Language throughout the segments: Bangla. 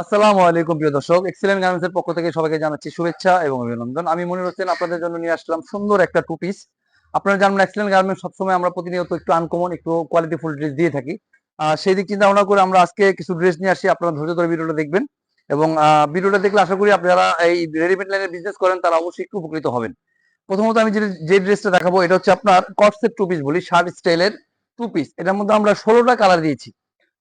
আসসালামু আলাইকুম প্রিয় দর্শক। এক্সিলেন্ট গার্মেন্টস এর পক্ষ থেকে সবাইকে জানাচ্ছি শুভেচ্ছা এবং অভিনন্দন। আমি মনির হোসেন, আপনাদের জন্য নিয়ে আসলাম সুন্দর একটা টু পিস আপনারা জানেন এক্সিলেন্ট গার্মেন্টস সবসময় আমরা প্রতিনিয়ত একটু আনকমন একটু কোয়ালিটিফুল ড্রেস দিয়ে থাকি। সেই দিক চিন্তা ভাবনা করে আমরা আজকে কিছু ড্রেস নিয়ে আসি, আপনারা ধৈর্য ধরে ভিডিওটা দেখবেন। এবং ভিডিওটা দেখলে আশা করি আপনারা এই রেডিমেড লাইনের বিজনেস করেন, তারা অবশ্যই একটু উপকৃত হবেন। প্রথমত আমি যে যে ড্রেসটা দেখাবো, এটা হচ্ছে আপনার কটসেট টু পিস বলি, শার্ট স্টাইলের টু পিস এটার মধ্যে আমরা ষোলোটা কালার দিয়েছি।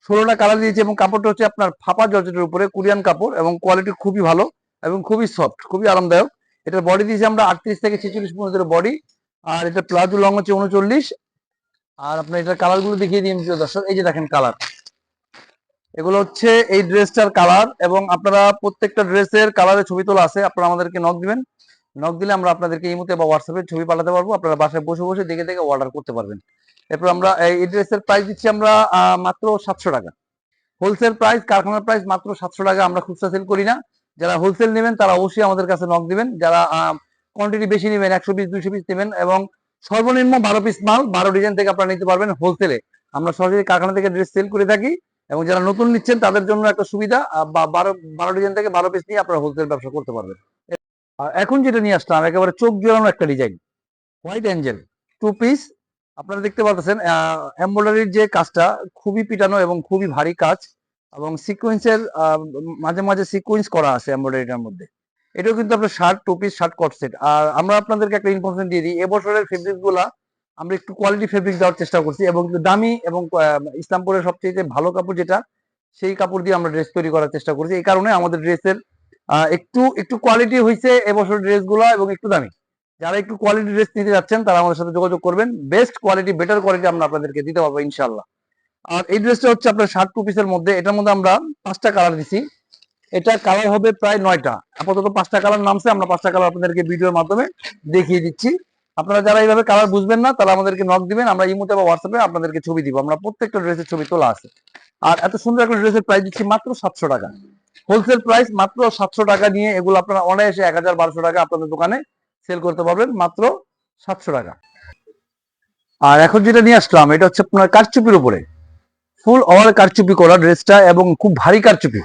ষোলোটা কালার দিয়েছি এবং কাপড়টা হচ্ছে আপনার ফাপা জর্জেটের উপরে, কোরিয়ান কাপড় এবং কোয়ালিটি খুবই ভালো এবং খুবই সফট খুবই আরামদায়ক। এটার বডি দিয়েছি আমরা আটত্রিশ থেকে ছেচল্লিশ পর্যন্ত বডি আর এটা প্লাজো লং হচ্ছে উনচল্লিশ। আর আপনার এটার কালারগুলো দেখিয়ে প্রিয় দর্শক, এই যে দেখেন কালার এগুলো হচ্ছে এই ড্রেসটার কালার এবং আপনারা প্রত্যেকটা ড্রেসের কালারের ছবি তোলা আছে, আপনারা আমাদেরকে নক দিবেন। নক দিলে আমরা আপনাদেরকে ইমুতে বা হোয়াটসঅ্যাপে ছবি পাঠাতে পারব, আপনারা বাসায় বসে বসে দেখে দেখে অর্ডার করতে পারবেন। এরপর আমরা এই ড্রেসের প্রাইস দিচ্ছি আমরা মাত্র সাতশো টাকা। হোলসেল প্রাইস কারখানার প্রাইস মাত্র সাতশো টাকা আমরা খুচরা সেল করি না। যারা হোলসেল নেবেন, তারা অবশ্যই আমাদের কাছে নক দিবেন। যারা কোয়ান্টিটি বেশি নেবেন, একশো পিস দুইশো পিস নেবেন এবং সর্বনিম্ন বারো পিস মাল বারো ডিজাইন থেকে আপনারা নিতে পারবেন হোলসেলে আমরা সরাসরি কারখানা থেকে ড্রেস সেল করে থাকি এবং যারা নতুন নিচ্ছেন, তাদের জন্য একটা সুবিধা বা বারো বারো ডিজাইন থেকে বারো পিস নিয়ে আপনারা হোলসেল ব্যবসা করতে পারবেন। এখন যেটা নিয়ে আসলাম, একেবারে চোখ জোড়ানো একটা design white angel two piece আপনারা দেখতে পাচ্ছেন এমব্রয়ডারির যে কাজটা খুবই পিটানো এবং খুবই ভারী কাজ এবং সিকোয়েন্সের মাঝে মাঝে সিকোয়েন্স করা আছে এমব্রয়ডারিটার মধ্যে। এটাও কিন্তু আপনার shirt two piece shirt cot set আর আমরা আপনাদেরকে একটা ইনফরমেশন দিয়ে দিই, এবছরের ফেব্রিকগুলা আমরা একটু কোয়ালিটি ফেব্রিক দেওয়ার চেষ্টা করছি এবং দামি এবং ইসলামপুরের সবচেয়ে ভালো কাপড় যেটা, সেই কাপড় দিয়ে আমরা ড্রেস তৈরি করার চেষ্টা করছি। এই কারণে আমাদের ড্রেসের একটু একটু কোয়ালিটি হয়েছে এবছর ড্রেসগুলো এবং একটু দামি। যারা একটু কোয়ালিটি ড্রেস নিতে যাচ্ছেন, তারা আমাদের সাথে যোগাযোগ করবেন। বেস্ট কোয়ালিটি বেটার কোয়ালিটি আমরা আপনাদেরকে দিতে পারব ইনশাল্লাহ আর এই ড্রেসটা হচ্ছে আপনার শার্ট টু পিসের মধ্যে। এটার মধ্যে আমরা পাঁচটা কালার দিছি। এটা কালার হবে প্রায় নয়টা। আপাতত পাঁচটা কালার নামছে। আমরা পাঁচটা কালার আপনাদেরকে ভিডিওর মাধ্যমে দেখিয়ে দিচ্ছি। আপনারা যারা এইভাবে কালার বুঝবেন না, তারা আমাদেরকে নক দিবেন। আমরা ইমোতে বা হোয়াটসঅ্যাপে আপনাদেরকে ছবি দিব। আমরা প্রত্যেকটা ড্রেসের ছবি তোলা আছে। আর এত সুন্দর একটা ড্রেসের প্রাইস দিচ্ছি মাত্র সাতশো টাকা। হোলসেল প্রাইস মাত্র সাতশো টাকা নিয়ে এগুলো আপনারা অনায়াসে এক হাজার বারোশো টাকা আপনাদের দোকানে সেল করতে পারবেন মাত্র সাতশো টাকা। আর এখন যেটা নিয়ে আসলাম, এটা হচ্ছে আপনার কারচুপির উপরে। ফুল ওভার কারচুপি করা ড্রেসটা এবং খুব ভারী কারচুপি।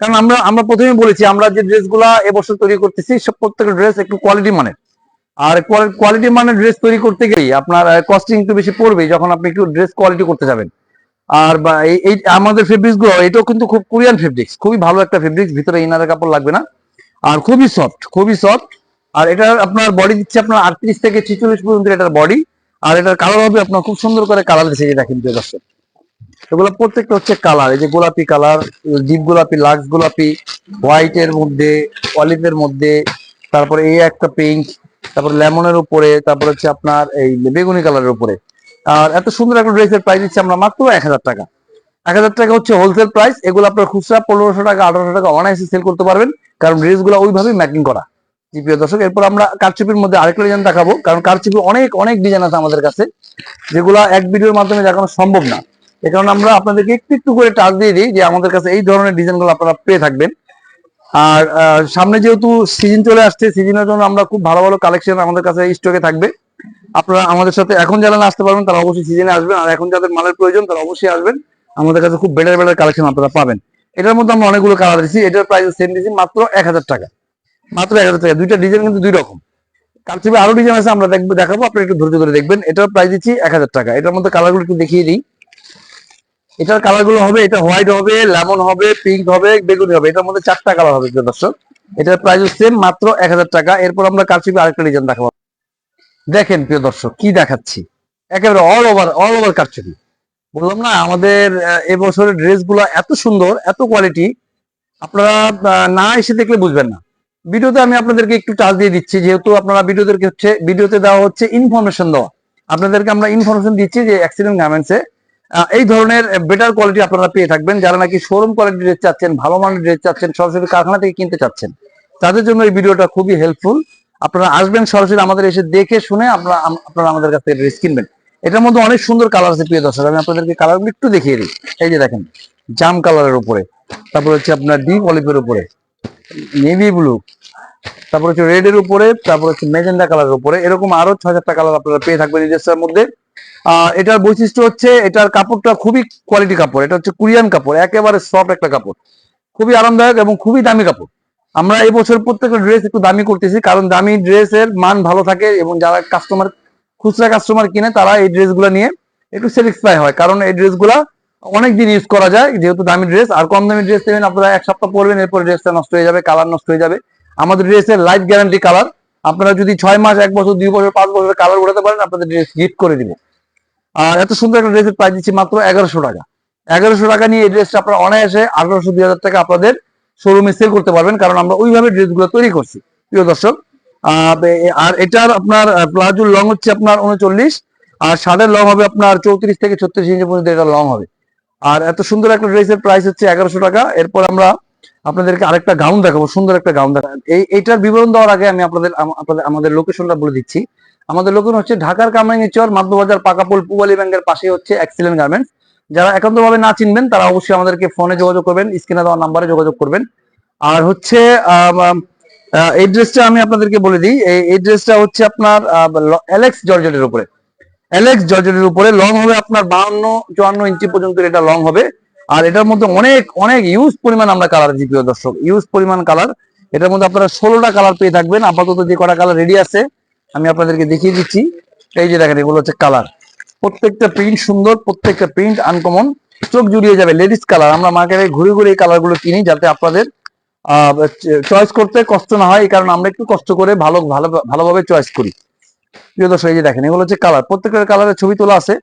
কারণ আমরা আমরা প্রথমে বলেছি, আমরা যে ড্রেসগুলা এবছর তৈরি করতেছি, সব প্রত্যেকটা ড্রেস একটু কোয়ালিটি মানের। আর কোয়ালিটি মানের ড্রেস তৈরি করতে গেলেই আপনার কস্টিং একটু বেশি পড়বে যখন আপনি একটু ড্রেস কোয়ালিটি করতে যাবেন। আর এই আমাদের ফেব্রিক্সগুলো, এটাও কিন্তু খুব কোরিয়ান ফেব্রিক্স খুবই ভালো একটা ফেব্রিক্স ভিতরে ইনারের কাপড় লাগবে না। আর খুবই সফট খুবই সফট আর এটা আপনার বডি দিচ্ছে আপনার আটত্রিশ থেকে ছেচল্লিশ পর্যন্ত এটার বডি আর এটার কালার হবে আপনার খুব সুন্দর করে কালার দিচ্ছে দেখেন প্রিয় এগুলো প্রত্যেকটা হচ্ছে কালার এই যে গোলাপি কালার ডিপ গোলাপি লাক্স গোলাপি হোয়াইট এর মধ্যে অলিভের মধ্যে, তারপরে এই একটা পিঙ্ক তারপর লেমনের উপরে, তারপর হচ্ছে আপনার এই বেগুনি কালারের উপরে। আর এত সুন্দর একটা ড্রেসের প্রাইস দিচ্ছি আমরা মাত্র এক হাজার টাকা। এক হাজার টাকা হচ্ছে হোলসেল প্রাইস এগুলো আপনার খুচরা পনেরোশো টাকা, আঠারোশো টাকা অনায়াসে সেল করতে পারবেন, কারণ ড্রেসগুলো ওইভাবেই ম্যাকিং করা। জি, প্রিয় দর্শক, এরপর আমরা কারচুপির মধ্যে আরেকটা ডিজাইন দেখাবো। কারণ কারচুপি অনেক অনেক ডিজাইন আছে আমাদের কাছে, যেগুলো এক ভিডিওর মাধ্যমে দেখানো সম্ভব না। এ কারণে আমরা আপনাদেরকে একটু একটু করে টাচ দিয়ে দিই যে আমাদের কাছে এই ধরনের ডিজাইনগুলো আপনারা পেয়ে থাকবেন। আর সামনে যেহেতু সিজন চলে আসছে সিজনের জন্য আমরা খুব ভালো ভালো কালেকশন আমাদের কাছে স্টকে থাকবে। আপনারা আমাদের সাথে এখন যারা আসতে পারবেন, তারা অবশ্যই সিজনে আসবেন। আর এখন যাদের মালের প্রয়োজন, তারা অবশ্যই আসবেন। আমাদের কাছে খুব বেটার বেটার কালেকশন আপনারা পাবেন। এটার মধ্যে আমরা অনেকগুলো কালার দিচ্ছি এটার প্রাইস সেম দিচ্ছি মাত্র এক হাজার টাকা। মাত্র হাজার টাকা। দুইটা ডিজাইন কিন্তু দুই রকম। কারচুপি আরও ডিজাইন আছে, আমরা দেখব, দেখাবো আপনি একটু ধৈর্য ধরে দেখবেন। এটার প্রাইস দিচ্ছি এক হাজার টাকা। এটার মধ্যে কালারগুলো একটু দেখিয়ে দিই। এটার কালারগুলো হবে, এটা হোয়াইট হবে লেমন হবে পিঙ্ক হবে, বেগুনি হবে। এটার মধ্যে চারটা কালার হবে দর্শক। এটার প্রাইস সেম মাত্র এক হাজার টাকা। এরপর আমরা কারচুপি আরেকটা ডিজাইন দেখাবো। দেখেন, প্রিয় দর্শক, কি দেখাচ্ছি। একেবারে অল ওভার অল ওভার কারচুপি। বললাম না, আমাদের এবছরের ড্রেসগুলো এত সুন্দর, এত কোয়ালিটি আপনারা না এসে দেখলে বুঝবেন না। ভিডিওতে আমি আপনাদেরকে একটু টাচ দিয়ে দিচ্ছি, যেহেতু আপনারা ভিডিওদেরকে হচ্ছে, ভিডিওতে দেওয়া হচ্ছে ইনফরমেশন দেওয়া। আপনাদেরকে আমরা ইনফরমেশন দিচ্ছি যে অ্যাক্সিডেন্ট গার্মেন্টসে এই ধরনের বেটার কোয়ালিটি আপনারা পেয়ে থাকবেন। যারা নাকি শোরুম কোয়ালিটি ড্রেস চাচ্ছেন, ভালো মানের ড্রেস চাচ্ছেন, সরাসরি কারখানা থেকে কিনতে চাচ্ছেন, তাদের জন্য এই ভিডিওটা খুবই হেল্পফুল আপনারা আসবেন সরাসরি আমাদের এসে দেখে শুনে আপনারা আপনারা আমাদের কাছ থেকে ড্রেস কিনবেন। এটার মধ্যে অনেক সুন্দর কালার আছে, প্রিয় দর্শক। আমি আপনাদেরকে কালারগুলো একটু দেখিয়ে দিই। এই যে দেখেন, জাম কালারের উপরে। তারপর হচ্ছে আপনার ডিপ অলিভের উপরে। নেভি ব্লু তারপর হচ্ছে রেড এর উপরে, তারপর হচ্ছে মেজেন্ডা কালারের উপরে, এরকম আরও ছয় চারটা কালার আপনারা পেয়ে থাকবেন এই ড্রেসটার মধ্যে। এটার বৈশিষ্ট্য হচ্ছে এটার কাপড়টা খুবই কোয়ালিটি কাপড়, এটা হচ্ছে কোরিয়ান কাপড়, একেবারে সফট একটা কাপড়। খুবই আরামদায়ক এবং খুবই দামি কাপড়। আমরা এই বছর প্রত্যেকটা ড্রেস একটু দামি করতেছি, কারণ দামি ড্রেসের মান ভালো থাকে এবং যারা কাস্টমার খুচরা কাস্টমার কিনে, তারা এই ড্রেসগুলো নিয়ে একটু স্যাটিসফাই হয়। কারণ এই ড্রেসগুলা অনেক দিন ইউজ করা যায়, যেহেতু দামি ড্রেস আর কম দামি ড্রেস নেবেন, আপনারা এক সপ্তাহ পরবেন, এরপর ড্রেসটা নষ্ট হয়ে যাবে কালার নষ্ট হয়ে যাবে। আমাদের ড্রেসের লাইফ গ্যারান্টি কালার আপনারা যদি ছয় মাস, এক বছর, দুই বছর, পাঁচ বছর কালার উঠাতে পারেন, আপনাদের ড্রেস গিফট করে দিব। আর এত সুন্দর একটা ড্রেসের প্রাইস দিচ্ছি মাত্র এগারোশো টাকা। এগারোশো টাকা নিয়ে এই ড্রেসটা আপনারা অনায়াসে আঠারোশো, দুই হাজার টাকা আপনাদের শোরুমে সেল করতে পারবেন, কারণ আমরা ওইভাবে ড্রেসগুলো তৈরি করছি। প্রিয় দর্শক আর এটার আপনার প্লাজোর লং হচ্ছে আপনার উনচল্লিশ, আর শার্টের লং হবে আপনার চৌত্রিশ থেকে ছত্রিশ ইঞ্চি পর্যন্ত এটা লং হবে। আর এত সুন্দর একটা ড্রেসের প্রাইস হচ্ছে এগারোশো টাকা। এরপর আমরা আপনাদেরকে আরেকটা গাউন দেখাবো, সুন্দর একটা গাউন দেখাবো। এই, এইটার বিবরণ দেওয়ার আগে আমি আপনাদের আপনাদের, আমাদের লোকেশনটা বলে দিচ্ছি। আমাদের লোকেশন হচ্ছে ঢাকার কামরাঙ্গি চর মাদ্দবাজার পাকাপুল, পুবালি ব্যাংকের পাশে হচ্ছে এক্সিলেন্ট গার্মেন্টস যারা একান্ত ভাবে না চিনবেন, তারা অবশ্যই আমাদেরকে ফোনে যোগাযোগ করবেন, স্ক্রিনে দেওয়া নাম্বারে যোগাযোগ করবেন। আর হচ্ছে এই ড্রেসটা আমি আপনাদেরকে বলে দিই। এই- এই ড্রেসটা হচ্ছে আপনার অ্যালেক্স জর্জেটের উপরে। অ্যালেক্স জর্জেটের উপরে লং হবে আপনার বাহান্ন, চুয়ান্ন ইঞ্চি পর্যন্ত এটা লং হবে। আর এটার মধ্যে অনেক অনেক ইউজ পরিমাণ আমরা কালার দিই, প্রিয় দর্শক। ইউজ পরিমাণ কালার এটার মধ্যে আপনারা ষোলোটা কালার পেয়ে থাকবেন। আপাতত যে কটা কালার রেডি আছে, আমি আপনাদেরকে দেখিয়ে দিচ্ছি। এই যে দেখেন, এগুলো হচ্ছে কালার প্রত্যেকটা প্রিন্ট সুন্দর, প্রত্যেকটা প্রিন্ট আনকমন চোখ জুড়িয়ে যাবে লেডিস কালার আমরা মার্কেটে ঘুরে ঘুরে এই কালারগুলো কিনি যাতে আপনাদের চয়েস করতে কষ্ট না হয়। এই কারণে আমরা একটু কষ্ট করে ভালো ভালো, ভালোভাবে চয়েস করি। প্রিয় দর্শক, এই যে দেখেন, এগুলো হচ্ছে কালার প্রত্যেকটা কালারের ছবি তোলা আছে।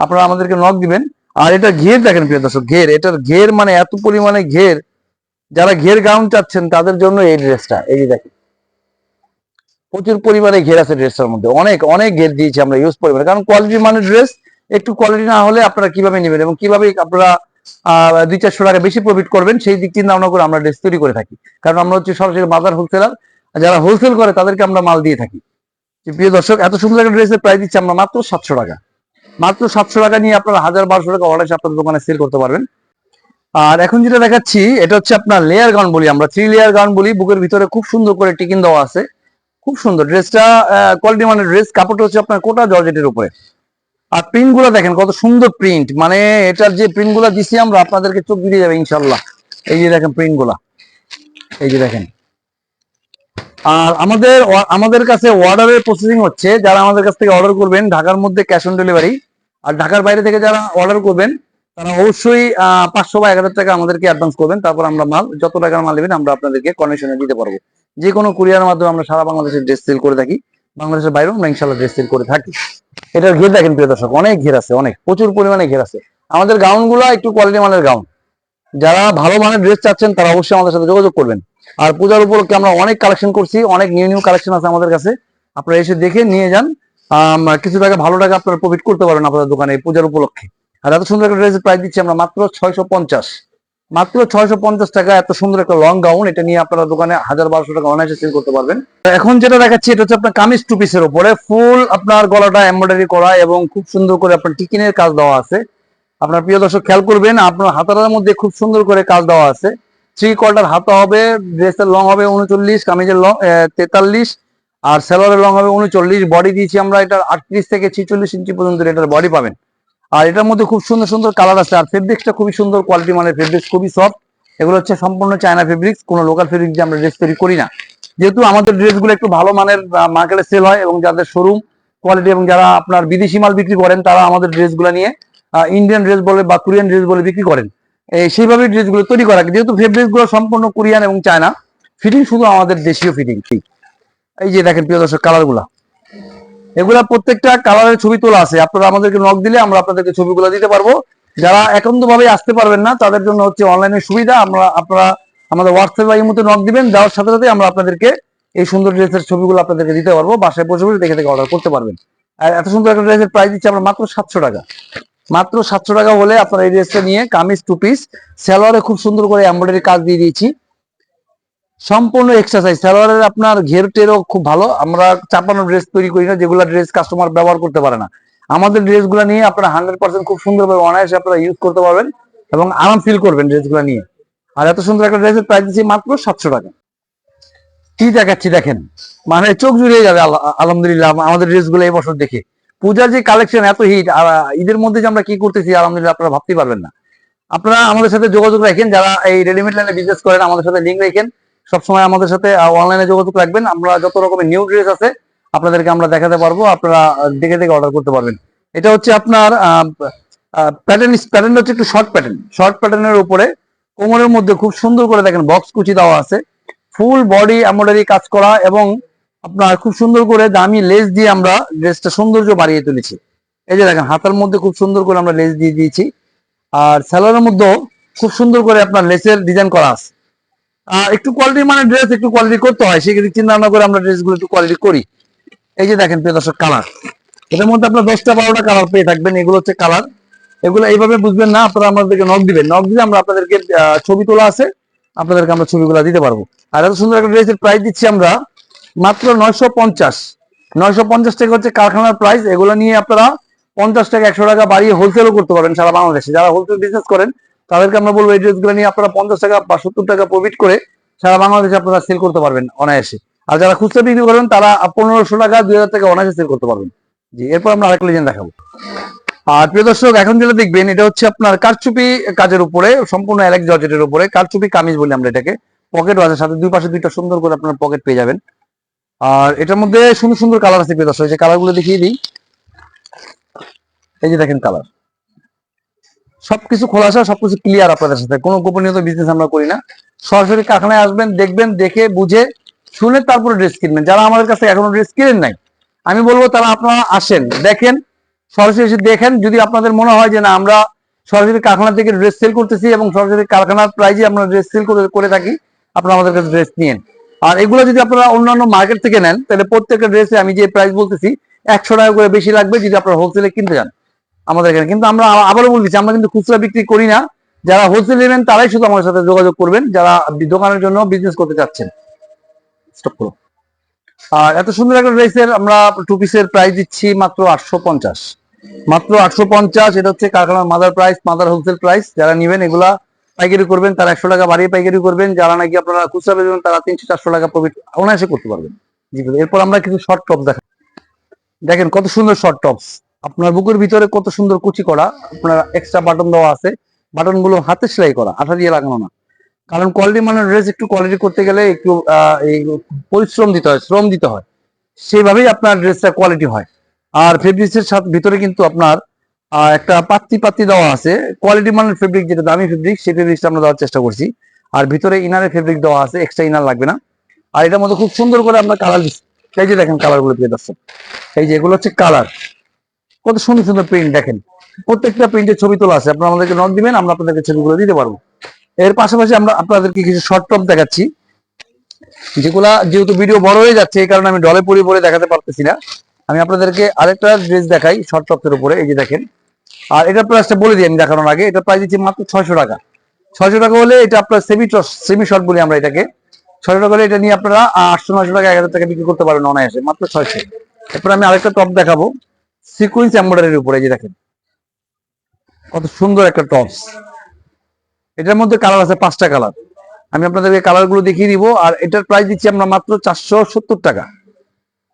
আপনারা আমাদেরকে নক দিবেন। আর এটা ঘের দেখেন, প্রিয় দর্শক, ঘের। এটার ঘের মানে এত পরিমাণে ঘের। যারা ঘের গাউন চাচ্ছেন, তাদের জন্য এই ড্রেসটা। এই যে দেখেন, প্রচুর পরিমাণে ঘের আছে ড্রেসটার মধ্যে। অনেক অনেক ঘের দিয়েছি আমরা ইউজ পরিমাণে। কারণ কোয়ালিটি মানে ড্রেস একটু কোয়ালিটি না হলে আপনারা কীভাবে নেবেন? এবং কীভাবে আপনারা দুই চারশো টাকা বেশি প্রফিট করবেন, সেই দিক চিন্তা ভাবনা করে আমরা ড্রেস তৈরি করে থাকি। কারণ আমরা হচ্ছে সরাসরি বাজার হোলসেলার যারা হোলসেল করে, তাদেরকে আমরা মাল দিয়ে থাকি। প্রিয় দর্শক, এত সুন্দর একটা ড্রেসের প্রাইস দিচ্ছি আমরা মাত্র সাতশো টাকা। মাত্র সাতশো টাকা নিয়ে আপনারা হাজার বারোশো টাকা অর্ডার আপনার দোকানে সেল করতে পারবেন। আর এখন যেটা দেখাচ্ছি, এটা হচ্ছে আপনার লেয়ার গাউন বলি আমরা। থ্রি লেয়ার গাউন বলি, বুকের ভিতরে খুব সুন্দর করে টিকিন দেওয়া আছে। খুব সুন্দর। ড্রেসটা কোয়ালিটি মানে ড্রেস কাপড়টা হচ্ছে আপনার কোটা জর্জেটের উপরে। আর প্রিন্টগুলো দেখেন, কত সুন্দর প্রিন্ট মানে এটার যে প্রিন্টগুলা আমরা, আপনাদেরকে চোখ দিয়ে যাবে ইনশাল্লাহ। এই যে দেখেন প্রিন্টগুলা। এই যে দেখেন। আর আমাদের আমাদের কাছে অর্ডারের প্রসেসিং হচ্ছে। যারা আমাদের কাছ থেকে অর্ডার করবেন, ঢাকার মধ্যে ক্যাশ অন ডেলিভারি আর ঢাকার বাইরে থেকে যারা অর্ডার করবেন, তারা অবশ্যই পাঁচশো বা এক হাজার টাকা আমাদেরকে অ্যাডভান্স করবেন। তারপর আমরা মাল, যত টাকার মাল নেবেন, আমরা আপনাদেরকে কন্ডিশনে দিতে পারব। যে কোনো কুরিয়ার মাধ্যমে আমরা সারা বাংলাদেশের ড্রেস সেল করে থাকি। বাংলাদেশের বাইরেও আমরা ইনশাল্লাহ ড্রেস সেল করে থাকি। এটার ঘের দেখেন প্রিয় দর্শক, অনেক ঘের আছে, অনেক। প্রচুর পরিমাণে ঘের আছে। আমাদের গাউনগুলো একটু কোয়ালিটি মানের গাউন যারা ভালো মানের ড্রেস চাচ্ছেন, তারা অবশ্যই আমাদের সাথে যোগাযোগ করবেন। আর পূজার উপলক্ষে আমরা অনেক কালেকশন করছি, অনেক নিউ নিউ কালেকশন আছে আমাদের কাছে। আপনারা এসে দেখে নিয়ে যান। কিছু টাকা, ভালো টাকা আপনারা প্রফিট করতে পারেন আপনাদের দোকানে পূজার উপলক্ষে। আর এত সুন্দর একটা ড্রেসের প্রাইস দিচ্ছি আমরা মাত্র ছয়শো পঞ্চাশ। মাত্র ছয়শো পঞ্চাশ টাকা, এত সুন্দর একটা লং গাউন এটা নিয়ে আপনারা দোকানে হাজার বারোশো টাকা অনায়াসে সেল করতে পারবেন। এখন যেটা দেখাচ্ছি, এটা হচ্ছে আপনার কামিজ টু পিসের উপরে। ফুল আপনার গলাটা এমব্রয়ডারি করা এবং খুব সুন্দর করে আপনার টিকিনের কাজ দেওয়া আছে। আপনার প্রিয় দর্শক, খেয়াল করবেন, আপনার হাতার মধ্যে খুব সুন্দর করে কাজ দেওয়া আছে। থ্রি কোয়ার্টার হাতা হবে ড্রেসের লং হবে উনচল্লিশ, কামিজের লং তেতাল্লিশ, আর সেলোয়ারের লং হবে উনচল্লিশ। বডি দিয়েছি আমরা এটার আটত্রিশ থেকে ছিচল্লিশ ইঞ্চি পর্যন্ত এটার বডি পাবেন। আর এটার মধ্যে খুব সুন্দর সুন্দর কালার আছে। আর ফেব্রিক্সটা খুবই সুন্দর কোয়ালিটি মানে ফেব্রিক্স খুবই সফট এগুলো হচ্ছে সম্পূর্ণ চায়না ফেব্রিক্স কোনো লোকাল ফেব্রিক দিয়ে আমরা ড্রেস তৈরি করি না। যেহেতু আমাদের ড্রেসগুলো একটু ভালো মানের মার্কেটে সেল হয় এবং যাদের শোরুম কোয়ালিটি এবং যারা আপনার বিদেশি মাল বিক্রি করেন, তারা আমাদের ড্রেসগুলো নিয়ে ইন্ডিয়ান ড্রেস বলে বা কোরিয়ান ড্রেস বলে বিক্রি করেন। সেইভাবে ড্রেসগুলো তৈরি করা। যেহেতু ফেব্রিকগুলো সম্পূর্ণ কোরিয়ান এবং চায়না ফিটিং শুধু আমাদের দেশীয় ফিটিং এই যে দেখেন প্রিয় দর্শক কালারগুলা। এগুলা প্রত্যেকটা কালারের ছবি তোলা আছে। আপনারা আমাদেরকে নক দিলে আমরা আপনাদেরকে ছবিগুলো দিতে পারব। যারা একান্ত ভাবে আসতে পারবেন না, তাদের জন্য হচ্ছে অনলাইনের সুবিধা। আমরা, আপনারা আমাদের হোয়াটসঅ্যাপ বা ইমোতে নক দিবেন। দেওয়ার সাথে সাথে আমরা আপনাদেরকে এই সুন্দর ড্রেসের ছবিগুলো আপনাদেরকে দিতে পারব। বাসায় বসে বসে দেখে দেখে অর্ডার করতে পারবেন। আর এত সুন্দর একটা ড্রেসের প্রাইস দিচ্ছে আমরা মাত্র সাতশো টাকা। মাত্র সাতশো টাকা হলে আপনার এই ড্রেসটা নিয়ে কামিজ টু পিস সালোয়ারে খুব সুন্দর করে এমব্রয়ডারি কাজ দিয়ে দিয়েছি। সম্পূর্ণ এক্সারসাইজ সালোয়ারের আপনার ঘের টেরও খুব ভালো। আমরা চাপানো ড্রেস তৈরি করি না, যেগুলো ড্রেস কাস্টমার ব্যবহার করতে পারে না। আমাদের ড্রেসগুলো নিয়ে আপনারা হান্ড্রেড পার্সেন্ট খুব সুন্দরভাবে অনায়াসে আপনারা ইউজ করতে পারবেন এবং আরাম ফিল করবেন ড্রেসগুলো নিয়ে। আর এত সুন্দর একটা ড্রেসের প্রাইস দিচ্ছি মাত্র সাতশো টাকা। কি দেখাচ্ছি দেখেন। মানে চোখ জুড়িয়ে যাবে আলহামদুলিল্লাহ, আমাদের ড্রেসগুলো এই বছর দেখে। পূজার যে কালেকশন এত হিট আর ঈদের মধ্যে যে আমরা কি করতেছি, আলহামদুলিল্লাহ আপনারা ভাবতে পারবেন না। আপনারা আমাদের সাথে যোগাযোগ রাখেন, যারা এই রেডিমেড লাইনে বিজনেস করেন, আমাদের সাথে লিঙ্ক রাখেন। সবসময় আমাদের সাথে অনলাইনে যোগাযোগ রাখবেন। আমরা যত রকমের নিউ ড্রেস আছে, আপনাদেরকে আমরা দেখাতে পারব, আপনারা দেখে দেখে অর্ডার করতে পারবেন। এটা হচ্ছে আপনার প্যাটার্ন প্যাটার্ন হচ্ছে একটু শর্ট প্যাটার্ন শর্ট প্যাটার্নের উপরে কোমরের মধ্যে খুব সুন্দর করে দেখেন বক্স কুচি দেওয়া আছে। ফুল বডি এমব্রয়ডারি কাজ করা এবং আপনার খুব সুন্দর করে দামি লেস দিয়ে আমরা ড্রেসটা সৌন্দর্য বাড়িয়ে তুলেছি। এই যে দেখেন, হাতার মধ্যে খুব সুন্দর করে আমরা লেস দিয়ে দিয়েছি। আর স্যালোয়ারের মধ্যেও খুব সুন্দর করে আপনার লেসের ডিজাইন করা আছে। আর একটু কোয়ালিটি মানে ড্রেস একটু কোয়ালিটি করতে হয়, সেক্ষেত্রে চিন্তা ভাবনা করে আমরা ড্রেসগুলো একটু কোয়ালিটি করি। এই যে দেখেন, প্রিয় দর্শক কালার এটার মধ্যে আপনার দশটা বারোটা কালার পেয়ে থাকবেন, এগুলো হচ্ছে কালার এগুলো এইভাবে বুঝবেন না, আপনারা আমাদেরকে নক দিবেন। নক দিলে আমরা আপনাদেরকে ছবি তোলা আছে, আপনাদেরকে আমরা ছবিগুলো দিতে পারব। আর এত সুন্দর একটা ড্রেসের প্রাইস দিচ্ছি আমরা মাত্র নয়শো পঞ্চাশ। নয়শো পঞ্চাশ টাকা হচ্ছে কারখানার প্রাইস এগুলো নিয়ে আপনারা পঞ্চাশ টাকা, একশো টাকা বাড়িয়ে হোলসেলও করতে পারবেন সারা বাংলাদেশে। যারা হোলসেল বিজনেস করেন, তাদেরকে আমরা বলব এই ড্রেসগুলো নিয়ে আপনারা পঞ্চাশ টাকা বা সত্তর টাকা প্রফিট করে সারা বাংলাদেশে আপনারা সেল করতে পারবেন অনায়াসে। আর যারা খুচরা বিক্রি করবেন তারা পনেরোশো টাকা, দুই হাজার টাকা অনায়াসে সেল করতে পারবেন। জি, এরপর আমরা আরেকটা ডিজাইন দেখাবো। আর প্রিয় দর্শক, এখন যেটা দেখবেন, এটা হচ্ছে আপনার কারচুপি কাজের উপরে, সম্পূর্ণ অ্যালেক্স জর্জেটের উপরে। কারচুপি কামিজ বলি আমরা এটাকে। পকেট আছে সাথে দুই পাশে দুইটা সুন্দর করে আপনার পকেট পেয়ে যাবেন। আর এটার মধ্যে সুন্দর সুন্দর কালার আছে প্রিয় দর্শক যে কালারগুলো দেখিয়ে দিই। এই যে দেখেন কালার সবকিছু খোলাসা, সবকিছু ক্লিয়ার আপনাদের সাথে। কোনো গোপনীয়তা বিজনেস আমরা করি না। সরাসরি কারখানায় আসবেন, দেখবেন, দেখে, বুঝে, শুনে তারপরে ড্রেস কিনবেন। যারা আমাদের কাছে এখনও ড্রেস কিনেন নাই, আমি বলব তারা আপনারা আসেন, দেখেন, সরাসরি এসে দেখেন। যদি আপনাদের মনে হয় যে না, আমরা সরাসরি কারখানা থেকে ড্রেস সেল করতেছি এবং সরাসরি কারখানার প্রাইজে আমরা ড্রেস সেল করে থাকি, আপনারা আমাদের কাছে ড্রেস নিয়েন। আর এগুলো যদি আপনারা অন্যান্য মার্কেট থেকে নেন, তাহলে প্রত্যেকটা ড্রেসে আমি যে প্রাইস বলতেছি, একশো টাকা করে বেশি লাগবে যদি আপনারা হোলসেলে কিনতে যান। আমাদের এখানে। কিন্তু আমরা আবারও বলতেছি, আমরা কিন্তু খুচরা বিক্রি করি না। যারা হোলসেল নেবেন, তারাই শুধু আমার সাথে যোগাযোগ করবেন, যারা দোকানের জন্য বিজনেস করতে চাচ্ছেন। স্টপ করো আর এত সুন্দর একটা ড্রেসের আমরা টু পিসের প্রাইস দিচ্ছি মাত্র আটশো পঞ্চাশ। মাত্র আটশো পঞ্চাশ, এটা হচ্ছে কারখানার mother price mother wholesale price যারা নেবেন, এগুলা পাইকারি করবেন, তারা একশো টাকা বাড়িয়ে পাইকারি করবেন, যারা নাকি আপনারা খুচরা বেচবেন, তারা তিনশো চারশো টাকা প্রফিট অনায়াসে করতে পারবেন। এরপর আমরা কিছু শর্ট টপ দেখা দেখেন কত সুন্দর শর্ট টপস আপনার বুকের ভিতরে কত সুন্দর কুচি করা, আপনার এক্সট্রা বাটন দেওয়া আছে। বাটনগুলো হাতে সেলাই করা আঠা দিয়ে লাগানো না। কারণ কোয়ালিটি মানে ড্রেস একটু কোয়ালিটি করতে গেলে একটু পরিশ্রম দিতে হয়, শ্রম দিতে হয়। সেইভাবেই আপনার ড্রেসটা কোয়ালিটি হয়। আর ফেব্রিক্সের সাথে ভিতরে কিন্তু আপনার আহ, একটা পাত্তি পাত্তি দেওয়া আছে। কোয়ালিটি মানের ফেব্রিক যেটা দামি ফেব্রিক সেই ফেব্রিকটা আমরা দেওয়ার চেষ্টা করছি। আর ভিতরে ইনারের ফেব্রিক দেওয়া আছে এক্সট্রা ইনার লাগবে না। আর এটার মধ্যে খুব সুন্দর করে আমরা কালার দিচ্ছি এই যে দেখেন কালারগুলো যাচ্ছে। এই যে এগুলো হচ্ছে কালার কত সুন্দর সুন্দর প্রিন্ট দেখেন। প্রত্যেকটা প্রিন্টের ছবি তোলা আছে। আপনারা আমাদেরকে নক দিবেন আমরা আপনাদেরকে ছবিগুলো দিতে পারব। এর পাশাপাশি আমরা আপনাদেরকে কিছু শর্ট টপ দেখাচ্ছি। যেগুলা যেহেতু ভিডিও বড় হয়ে যাচ্ছে এই কারণে আমি ডলে পরি পরে দেখাতে পারতেছি না। আমি আপনাদেরকে আরেকটা ড্রেস দেখাই শর্ট টপের উপরে, এই যে দেখেন। আর এটার প্রাইসটা বলে দিই আমি দেখানোর আগে এটা প্রাইস দিচ্ছি মাত্র ছয়শো টাকা। ছয়শো টাকা হলে এটা আপনার সেমি সেমি শর্ট বলি আমরা এটাকে। ছয়শো টাকা হলে এটা নিয়ে আপনারা আটশো, নয়শো টাকা এক হাজার টাকা বিক্রি করতে পারেন অনায়াসে, মাত্র ছয়শো। এরপর আমি আরেকটা টপ দেখাবো সিকুয়েন্স এম্বয়ডারির উপরে যে দেখেন। কত সুন্দর একটা টপস এটার মধ্যে কালার আছে পাঁচটা কালার আমি আপনাদেরকে কালারগুলো দেখিয়ে দিব, আর এটার প্রাইস দিচ্ছি আমরা মাত্র চারশো সত্তর টাকা।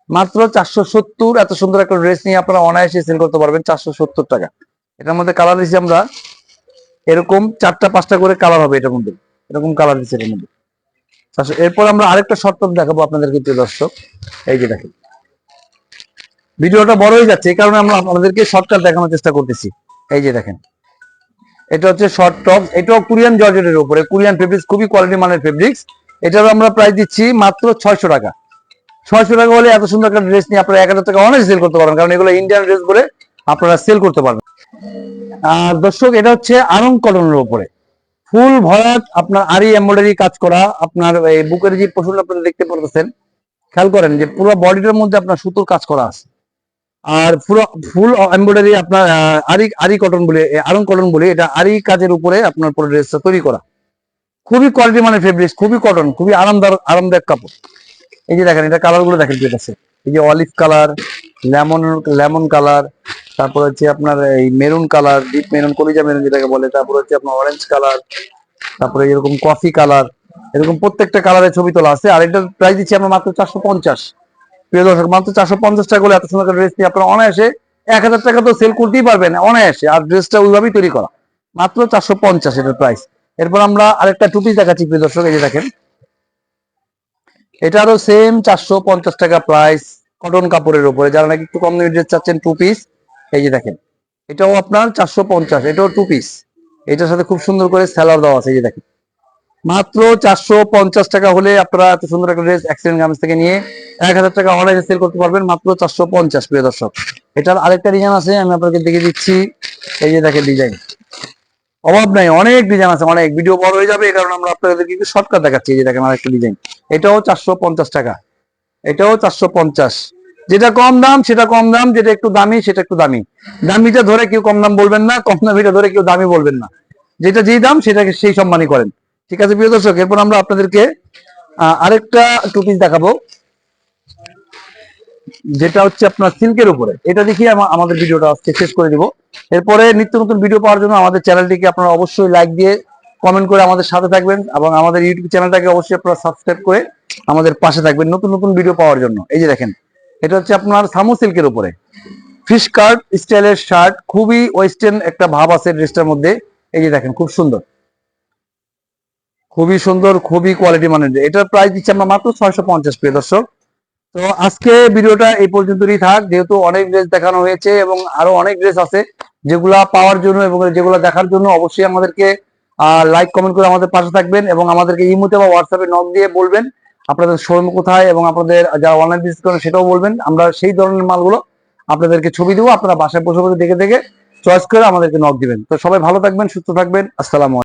মাত্র চারশো সত্তর, এত সুন্দর একটা ড্রেস নিয়ে আপনারা অনায়াসে সেল করতে পারবেন চারশো সত্তর টাকা। এটার মধ্যে কালার দিচ্ছি আমরা, এরকম চারটা পাঁচটা করে কালার হবে এটার মধ্যে, এরকম কালার দিচ্ছে এটার মধ্যে। 400 এরপর আমরা আরেকটা শর্ট টপ দেখাবো আপনাদেরকে প্রিয় দর্শক। এই যে দেখেন। ভিডিওটা বড় হয়ে যাচ্ছে, এই কারণে আমরা আপনাদেরকে শর্টকাট দেখানোর চেষ্টা করতেছি। এই যে দেখেন। এটা হচ্ছে শর্ট টপ এটাও কোরিয়ান জর্জেটের উপরে কোরিয়ান ফেব্রিক্স খুবই কোয়ালিটি মানের ফেব্রিক্স এটার আমরা প্রাইস দিচ্ছি মাত্র ছয়শো টাকা। ছয়শো টাকা হলে এত সুন্দর একটা ড্রেস নিয়ে আপনারা এক হাজার টাকা অনেক সেল করতে পারবেন। কারণ এগুলো ইন্ডিয়ান ড্রেস বলে আপনারা সেল করতে পারবেন। আর দর্শক, এটা হচ্ছে আরং কটনের উপরে। ফুল ভরাট, আপনার আরি এমব্রয়ডারি কাজ করা, আপনার এই বুকের যে পশুল আপনারা দেখতে পারতেছেন, খেয়াল করেন যে পুরো বডিটার মধ্যে আপনার সুতোর কাজ করা আছে। আর পুরো ফুল এমব্রয়ডারি আপনার আরি আরি কটন বলে আরং কটন বলে, এটা আরি কাজের উপরে আপনার পুরো ড্রেসটা তৈরি করা। খুবই কোয়ালিটি মানে ফেব্রিক্স খুবই কটন খুবই আরামদায়ক আরামদায়ক কাপড়। এই যে দেখেন, এটা কালারগুলো দেখেন আছে। এই যে olive colour lemon lemon colour তারপর হচ্ছে আপনার এই মেরুন কালার ডিপ মেরুন কলিজা মেরুন যেটাকে বলে, তারপর হচ্ছে আপনার অরেঞ্জ কালার তারপরে এরকম কফি কালার এরকম প্রত্যেকটা কালারের ছবি তোলা আছে। আর এটার প্রাইস দিচ্ছি আমরা মাত্র চারশো পঞ্চাশ। প্রিয় দর্শক, মাত্র চারশো পঞ্চাশ টাকা করে এত সুন্দর ড্রেস নিয়ে আপনারা অনায়াসে এক হাজার টাকা তো সেল করতেই পারবেন, অনায়াসে। আর ড্রেসটা ওইভাবেই তৈরি করা। মাত্র চারশো পঞ্চাশ এটার প্রাইস এরপর আমরা আরেকটা টু পিস দেখাচ্ছি, প্রিয় দর্শক, এই যে দেখেন। এটারও সেম চারশো পঞ্চাশ টাকা প্রাইস কটন কাপড়ের উপরে। যারা নাকি একটু কম ড্রেস চাচ্ছেন টু পিস এই যে দেখেন, এটাও আপনার চারশো পঞ্চাশ, এটাও টু পিস এটার সাথে খুব সুন্দর করে স্যালার দেওয়া আছে, এই যে দেখেন। মাত্র চারশো পঞ্চাশ টাকা হলে আপনারা এত সুন্দর একটা ড্রেস অ্যাক্সিডেন্ট গার্মেন্টস থেকে নিয়ে এক হাজার টাকা অনলাইনে সেল করতে পারবেন, মাত্র চারশো পঞ্চাশ, প্রিয় দর্শক। এটার আরেকটা ডিজাইন আছে, আমি আপনাকে দেখে দিচ্ছি। এই যে দেখেন ডিজাইন অভাব নাই, অনেক ডিজাইন আছে অনেক ভিডিও বড় হয়ে যাবে কারণে আমরা আপনাদেরকে একটু শর্টকাট দেখাচ্ছি, এই যে দেখেন আরেকটা ডিজাইন এটাও চারশো পঞ্চাশ টাকা। এটাও চারশো পঞ্চাশ। যেটা কম দাম, সেটা কম দাম, যেটা একটু দামি, সেটা একটু দামি। দামিটা ধরে কেউ কম দাম বলবেন না, কম দামিটা ধরে কেউ দামি বলবেন না। যেটা যেই দাম, সেটাকে সেই সম্মানই করেন। ঠিক আছে, প্রিয় দর্শক, এরপর আমরা আপনাদেরকে আরেকটা টু পিস দেখাবো। যেটা হচ্ছে আপনার সিল্কের উপরে। এটা দেখিয়ে আমাদের ভিডিওটা আজকে শেষ করে দিব। এরপরে নিত্য নতুন ভিডিও পাওয়ার জন্য আমাদের চ্যানেলটিকে আপনারা অবশ্যই লাইক দিয়ে কমেন্ট করে আমাদের সাথে থাকবেন এবং আমাদের ইউটিউব চ্যানেলটাকে অবশ্যই আপনারা সাবস্ক্রাইব করে আমাদের পাশে থাকবেন নতুন নতুন ভিডিও পাওয়ার জন্য। এই যে দেখেন, এটা হচ্ছে আপনার সামু সিল্কের উপরে। ফিশ কার্ট স্টাইলের শার্ট খুবই ওয়েস্টার্ন একটা ভাব আছে ড্রেসটার মধ্যে। এই যে দেখেন, খুব সুন্দর। খুবই সুন্দর, খুবই কোয়ালিটি মানের। এটার প্রাইস দিচ্ছি আমরা মাত্র ছয়শো পঞ্চাশ, প্রিয় দর্শক। তো আজকে ভিডিওটা এই পর্যন্তই থাক, যেহেতু অনেক ড্রেস দেখানো হয়েছে এবং আরও অনেক ড্রেস আছে যেগুলা পাওয়ার জন্য এবং যেগুলো দেখার জন্য অবশ্যই আমাদেরকে লাইক কমেন্ট করে আমাদের পাশে থাকবেন এবং আমাদেরকে ইমোতে বা হোয়াটসঅ্যাপে নক দিয়ে বলবেন আপনাদের শোরুম কোথায় এবং আপনাদের যারা অনলাইন বিজনেস করেন সেটাও বলবেন। আমরা সেই ধরনের মালগুলো আপনাদেরকে ছবি দেবো, আপনারা বাসায় বসে বসে দেখে দেখে চয়েস করে আমাদেরকে নক দিবেন। তো সবাই ভালো থাকবেন, সুস্থ থাকবেন, আসসালামু